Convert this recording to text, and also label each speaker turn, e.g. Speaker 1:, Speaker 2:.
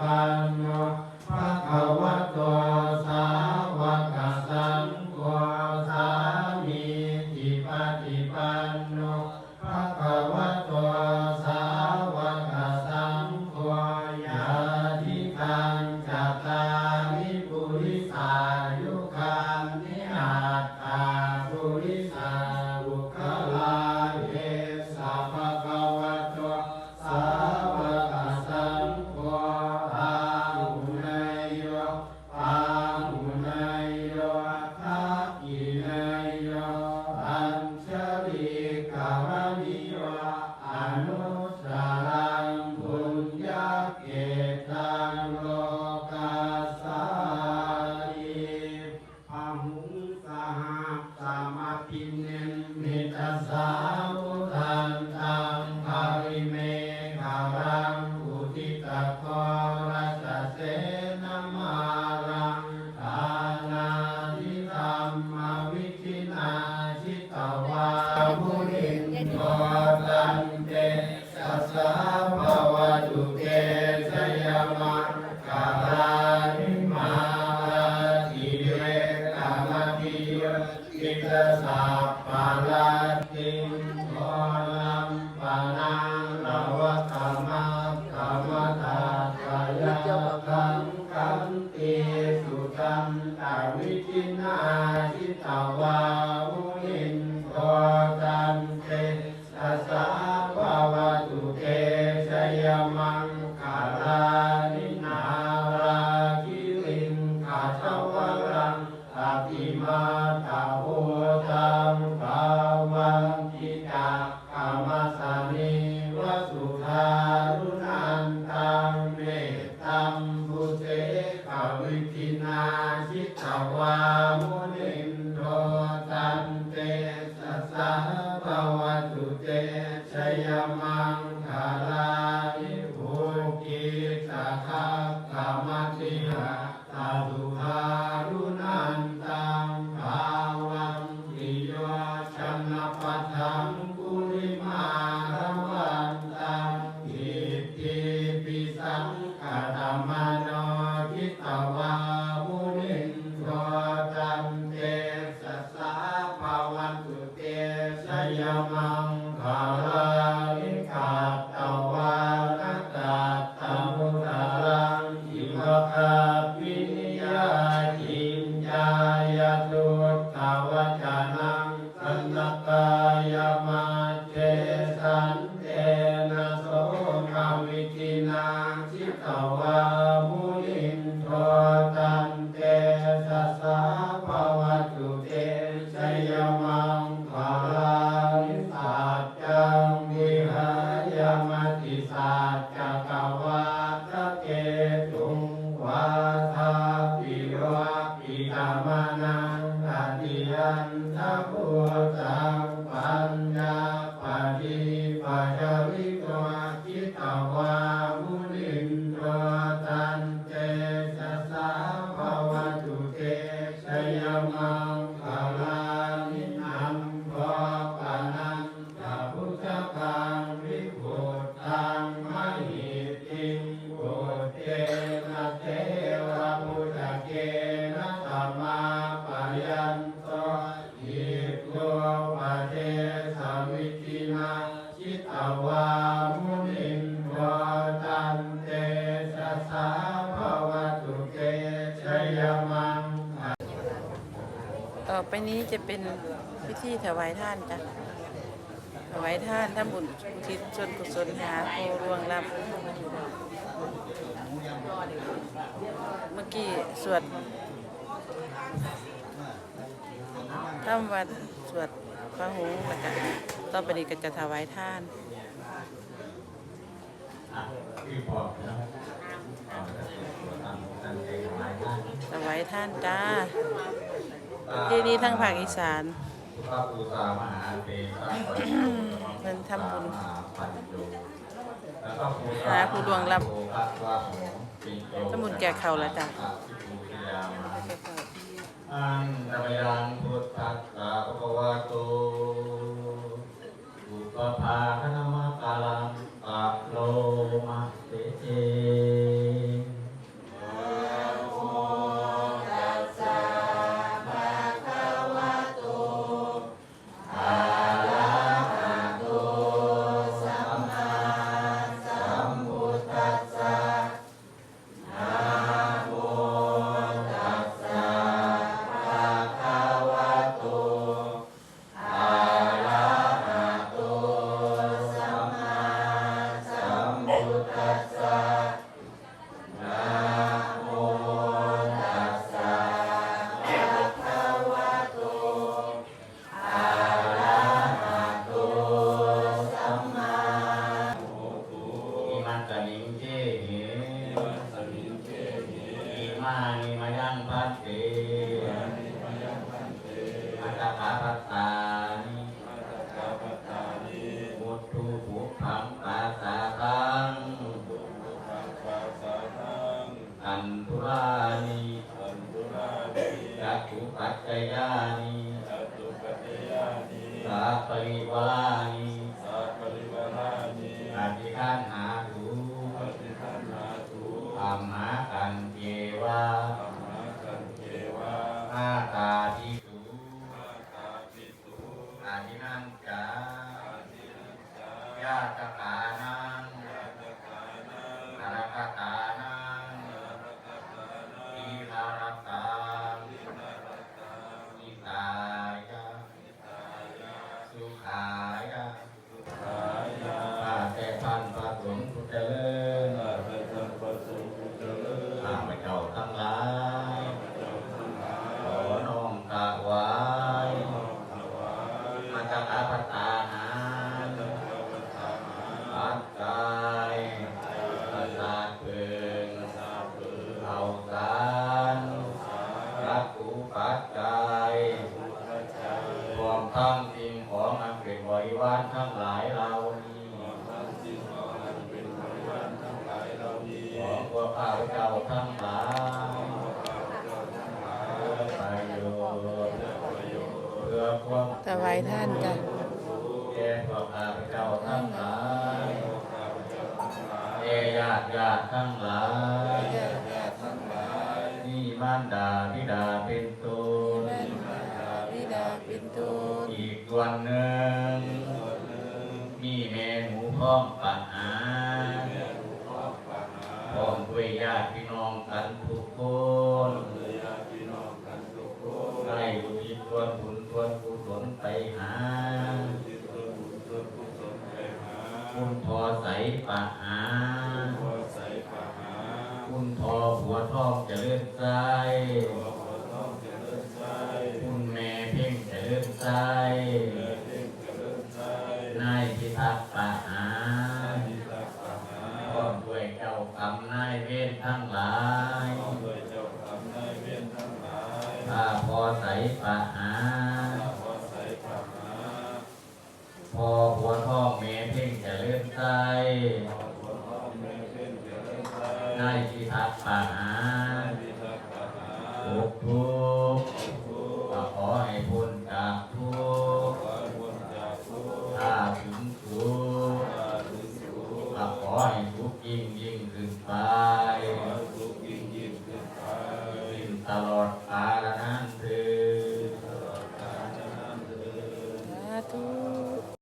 Speaker 1: I know. สหสามาติเนนเมตสา Shanti. า สาภวจุเตชยมังคารานิสัจังวิหายมติสัจจกวัตเกตุงวาทาปิวะปิตามานังอติยันทพุทธังปัญญา ตินาชิตวามุนินวตันเตสสาภวตุเกชยมัง
Speaker 2: ต่อไปนี้จะเป็นพิธีถวายท่านจ้ะถวายท่านท่านบุญทิศส่วนกุศลหาโครวงรับเมื่อกี้สวดท่าำวัดสวดพระหูประกาศ ต้อไปนี้ก็จะถวายท่านถวายท่านจ้าที่นี่ทั้งภาคอีสาน
Speaker 3: มั
Speaker 2: นทำบุญ
Speaker 3: หา
Speaker 2: ครูดวงรับ
Speaker 3: ส
Speaker 2: มุนแก่เขาแล้วจ้ะ
Speaker 3: อันตรยังพุทธัสสะภะคะวะโต ปะพาคณมะกาลังปะโลมาเตเต ถาปตานิอัตถาตานิพุทธุภังปัสะทังพุทธุภังปัสะทังอันตุรานิอันตุรานิจักขุปัจจยานิจักขุปัจจยานิสาปริวานิาทั้าาวเจ้ทั้ายประโยชพื่อวาม
Speaker 2: ถวายท่านจ้ะ
Speaker 3: แก่พวกข้าพเทั้งหลายเอญาติญาติทั้งหลายนี่มารดาบิดาเป็นต้นอีกวันหนึ่งมีแม่หมูพร้อมปัด คนญารมีตักทวนบุญส่วกุศลไปหาทวนบุญส่วนไปหาคุพอใส่ปะหา